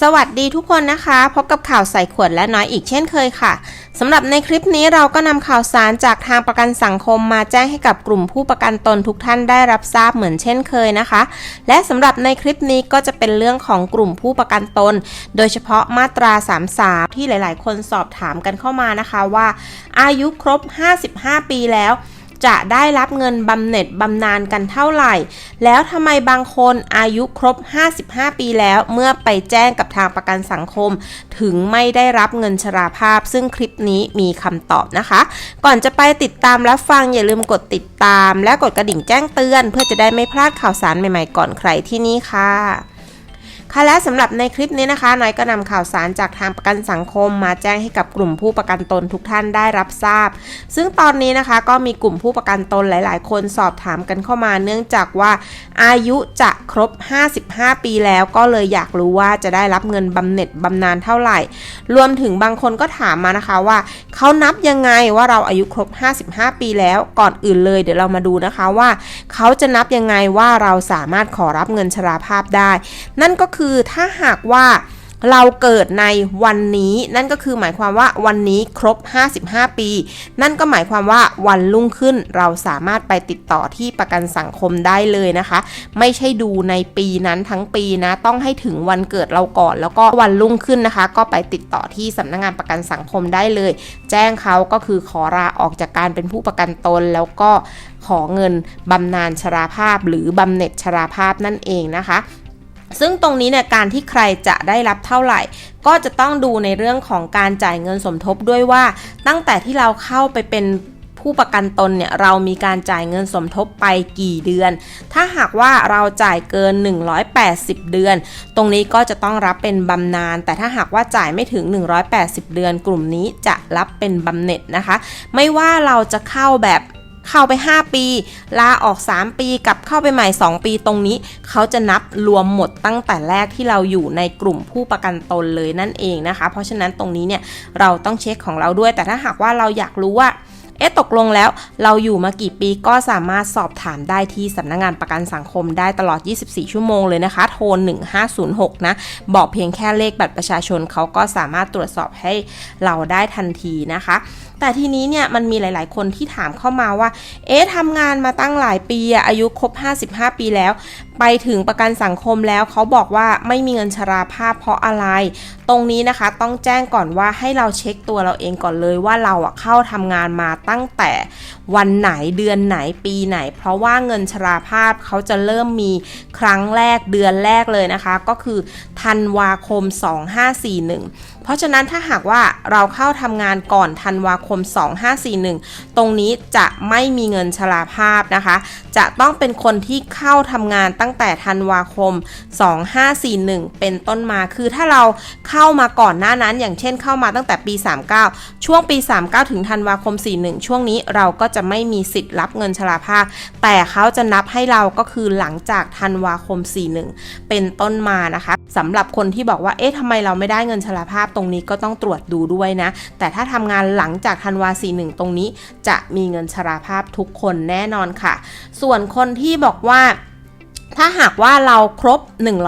สวัสดีทุกคนนะคะ พบกับข่าวใส่ขวดและน้อยอีกเช่นเคยค่ะสำหรับในคลิปนี้เราก็นำข่าวสารจากทางประกันสังคมมาแจ้งให้กับกลุ่มผู้ประกันตนทุกท่านได้รับทราบเหมือนเช่นเคยนะคะ และสำหรับในคลิปนี้ก็จะเป็นเรื่องของกลุ่มผู้ประกันตน โดยเฉพาะมาตรา 33 ที่หลาย ๆ คนสอบถามกันเข้ามานะคะว่า อายุครบ 55 ปีแล้ว จะได้รับเงินบำเหน็จบำนาญกันเท่าไหร่ แล้วทำไมบางคนอายุครบ 55 ปีแล้วเมื่อไปแจ้งกับทางประกันสังคม ถึงไม่ได้รับเงินชราภาพ ซึ่งคลิปนี้มีคำตอบนะคะ ก่อนจะไปติดตามรับฟังอย่าลืมกดติดตาม และกดกระดิ่งแจ้งเตือน เพื่อจะได้ไม่พลาดข่าวสารใหม่ๆก่อนใครที่นี่ค่ะ ค่ะและสำหรับในคลิปนี้นะคะน้อยก็นำข่าวสารจากทางประกันสังคม มาแจ้งให้กับกลุ่มผู้ประกันตนทุกท่านได้รับทราบ ซึ่งตอนนี้นะคะก็มีกลุ่มผู้ประกันตนหลาย ๆ คนสอบถามกันเข้ามา เนื่องจากว่าอายุจะครบ 55 ปีแล้วก็เลยอยากรู้ว่าจะได้รับเงินบำเหน็จบำนาญเท่าไหร่ รวมถึงบางคนก็ถามมานะคะว่าเขานับยังไงว่าเราอายุครบ 55 ปีแล้วก่อนอื่นเลย เดี๋ยวเรามาดูนะคะว่าเขาจะนับยังไงว่าเราสามารถขอรับเงินชราภาพได้ นั่นก็คือือถ้าหากว่าเราเกิดในวันนี้นั่นก็คือหมายความว่าวันนี้ครบ 55 ปี นั่นก็หมายความว่าวันรุ่งขึ้นเราสามารถไปติดต่อที่ประกันสังคมได้เลยนะคะ ไม่ใช่ดูในปีนั้นทั้งปีนะ ต้องให้ถึงวันเกิดเราก่อน แล้วก็วันรุ่งขึ้นนะคะ ก็ไปติดต่อที่สำนักงงานประกันสังคมได้เลย แจ้งเขาก็คือขอลาออกจากการเป็นผู้ประกันตนแล้วก็ขอเงินบำนาญชราภาพ หรือบำเหน็จชราภาพนั่นเองนะคะ ซึ่งตรงนี้เนี่ยการที่ใครจะได้รับเท่าไหร่ ก็จะต้องดูในเรื่องของการจ่ายเงินสมทบด้วยว่า ตั้งแต่ที่เราเข้าไปเป็นผู้ประกันตนเนี่ยเรามีการจ่ายเงินสมทบไปกี่เดือน ถ้าหากว่าเราจ่ายเกิน 180 เดือน ตรงนี้ก็จะต้องรับเป็นบำนาญ แต่ถ้าหากว่าจ่ายไม่ถึง 180 เดือน กลุ่มนี้จะรับเป็นบำเหน็จนะคะ ไม่ว่าเราจะเข้าแบบ เข้าไป 5 ปี ลาออก 3 ปีกับเข้าไปใหม่ 2 ปีตรงนี้ เขาจะนับรวมหมดตั้งแต่แรกที่เราอยู่ในกลุ่มผู้ประกันตนเลยนั่นเองนะคะ เพราะฉะนั้นตรงนี้เนี่ยเราต้องเช็คของเราด้วย แต่ถ้าหากว่าเราอยากรู้ว่า เอ๊ะตกลงแล้ว เราอยู่มากี่ปีก็สามารถสอบถามได้ที่สำนักงงานประกันสังคมได้ตลอด 24 ชั่วโมงเลยนะคะ โทร 1506 นะ บอกเพียงแค่เลขบัตรประชาชนเขาก็สามารถตรวจสอบให้เราได้ทันทีนะคะ แต่ทีนี้เนี่ยมันมีหลาย ๆ คนที่ถามเข้ามาว่า เอ๊ะทำงานมาตั้งหลายปีอะอายุครบ 55 ปีแล้ว ไปถึงประกันสังคมแล้วเขาบอกว่าไม่มีเงินชราภาพเพราะอะไร ตรงนี้นะคะต้องแจ้งก่อนว่าให้เราเช็คตัวเราเองก่อนเลยว่าเราอะเข้าทำงานมาตั้งแต่วันไหนเดือนไหนปีไหน เพราะว่าเงินชราภาพเขาจะเริ่มมีครั้งแรกเดือนแรกเลยนะคะ ก็คือธันวาคม 2541 เพราะฉะนั้นถ้าหากว่าเราเข้าทำงานก่อนธันวาคม 2541 ตรงนี้จะไม่มีเงินชราภาพนะคะ จะต้องเป็นคนที่เข้าทำงานตั้งแต่ธันวาคม 2541 เป็นต้นมาคือถ้าเราเข้ามาก่อนหน้านั้นอย่างเช่นเข้ามาตั้งแต่ปี 39 ช่วงปี 39 ถึงธันวาคม 41 ช่วงนี้เราก็จะไม่มีสิทธิ์รับเงินชราภาพ แต่เขาจะนับให้เราก็คือหลังจากธันวาคม 41 เป็นต้นมานะคะ สำหรับคนที่บอกว่า เอ๊ะทำไมเราไม่ได้เงินชราภาพตรงนี้ก็ต้องตรวจดูด้วยนะ แต่ถ้าทำงานหลังจากธันวา41 ตรงนี้ จะมีเงินชราภาพทุกคนแน่นอนค่ะ ส่วนคนที่บอกว่า ถ้าหากว่าเราครบ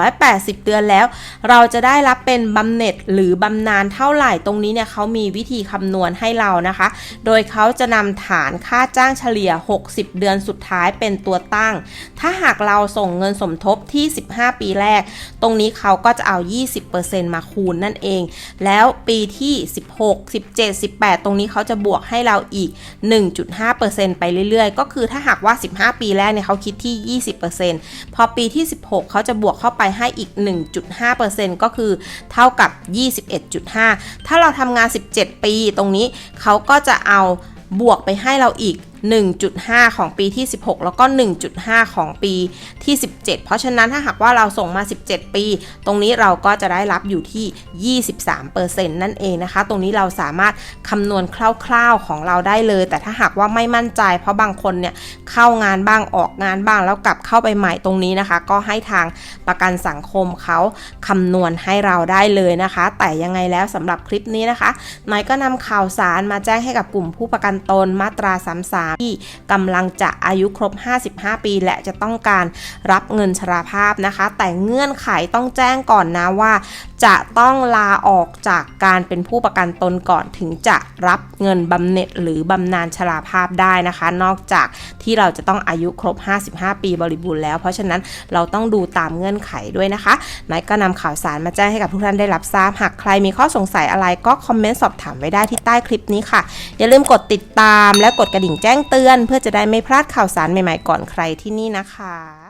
180 เดือนแล้ว เราจะได้รับเป็นบำเหน็จหรือบำนาญเท่าไหร่ตรงนี้เนี่ยเขามีวิธีคำนวณให้เรานะคะ โดยเขาจะนำฐานค่าจ้างเฉลี่ย 60 เดือนสุดท้ายเป็นตัวตั้ง ถ้าหากเราส่งเงินสมทบที่ 15 ปีแรก ตรงนี้เขาก็จะเอา 20%มาคูณนั่นเอง แล้วปีที่ 16 17 18 ตรงนี้เขาจะบวกให้เราอีก 1.5%ไปเรื่อยๆ ก็คือถ้าหากว่า 15 ปีแรกเนี่ยเขาคิดที่ 20%พอปีที่ 16 เขาจะบวกเข้าไปให้อีก 1.5%ก็คือเท่ากับ 21.5 ถ้าเราทำงาน 17 ปีตรงนี้เขาก็จะเอาบวกไปให้เราอีก 1.5 ของปีที่ 16 แล้วก็ 1.5 ของปีที่ 17 เพราะฉะนั้นถ้าหากว่าเราส่งมา 17 ปี ตรงนี้เราก็จะได้รับอยู่ที่ 23%นั่นเองนะคะ ตรงนี้เราสามารถคำนวณคร่าวๆของเราได้เลย แต่ถ้าหากว่าไม่มั่นใจ เพราะบางคนเนี่ยเข้างานบ้างออกงานบ้างแล้วกลับเข้าไปใหม่ตรงนี้นะคะ ก็ให้ทางประกันสังคมเขาคำนวณให้เราได้เลยนะคะ แต่ยังไงแล้วสำหรับคลิปนี้นะคะนายก็นำข่าวสารมาแจ้งให้กับกลุ่มผู้ประกันตนมาตรา 33ที่กำลังจะอายุครบ 55 ปี และจะต้องการรับเงินชราภาพนะคะ แต่เงื่อนไขต้องแจ้งก่อนนะว่า จะต้องลาออกจากการเป็นผู้ประกันตนก่อนถึงจะรับเงินบำเหน็จหรือบำนาญชราภาพได้นะคะ นอกจากที่เราจะต้องอายุครบ 55 ปีบริบูรณ์แล้ว เพราะฉะนั้นเราต้องดูตามเงื่อนไขด้วยนะคะนายก็นำข่าวสารมาแจ้งให้กับทุกท่านได้รับทราบ หากใครมีข้อสงสัยอะไรก็คอมเมนต์สอบถามไว้ได้ที่ใต้คลิปนี้ค่ะ อย่าลืมกดติดตามและกดกระดิ่งแจ้งเตือน เพื่อจะได้ไม่พลาดข่าวสารใหม่ๆก่อนใครที่นี่นะคะ